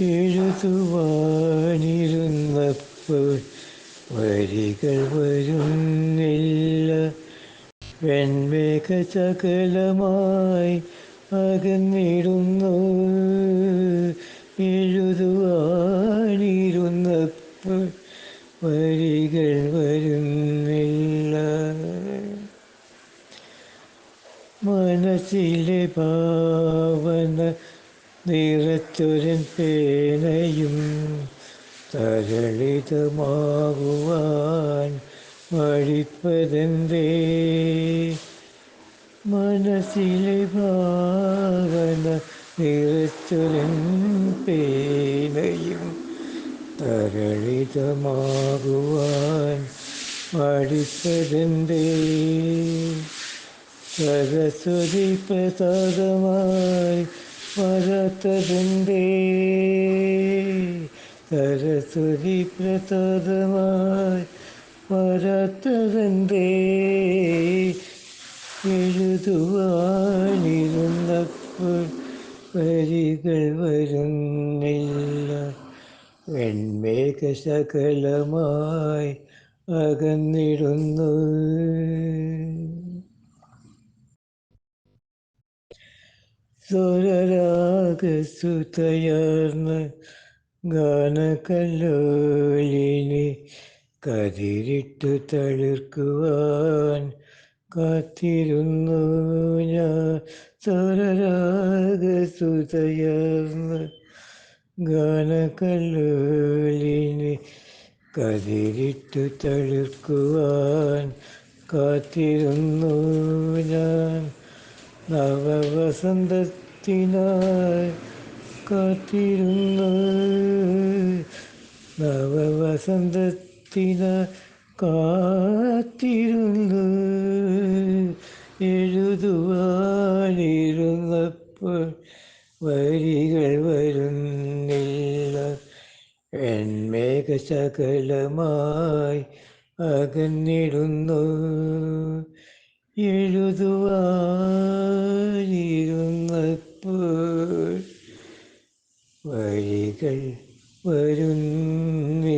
എഴുതുവാനിരുന്നപ്പോൾ വരികൾ വരുന്നില്ല. വെൺമേഘ ചകലമായി അകന്നിടുന്നു. എഴുതുവാനിരുന്നപ്പോൾ വരികൾ വരുന്നില്ല. മനസ്സിലെ ഭാവന നിറച്ചൊരൻ പേനയും തരളിതമാകുവാൻ വഴിപ്പതെന്തേ? മനസ്സിലെ ഭാവന നിറച്ചൊരൻ പേനയും തരളിതമാകുവാൻ പഠിപ്പതെന്തേ സരസ്വതി പ്രസാദമായി വരാത്തതെന്തേ സരസ്വതി പ്രസാദമായി വരാത്തതെന്തേ എഴുതുവാനിരുന്നപ്പോൾ വരികൾ വരുന്നില്ല. വെൺമേഘ സകലമായി അകന്നിടുന്നു. സ്വരരാഗസുതയർന്ന ഗാനകല്ലോലിനി കതിരിട്ടു തളിർക്കുവാൻ കാത്തിരുന്നു ഞാൻ. സ്വരരാഗസുതയർന്ന് ഗാനകല്ലോലിനി കതിരിട്ടു തളിർക്കുവാൻ കാത്തിരുന്നു ഞാൻ. നവവസന്തത്തിനായി കാത്തിരുന്നു. നവവസന്തത്തിനായി കാത്തിരുന്നു. എഴുതുവാനിരുന്നപ്പോൾ വരികൾ വരുന്നില്ല. എൺമേക ശകലമായി അകന്നിടുന്നു. എഴുതുവാനിരുന്നപ്പോൾ വഴികൾ വരുന്നില്ല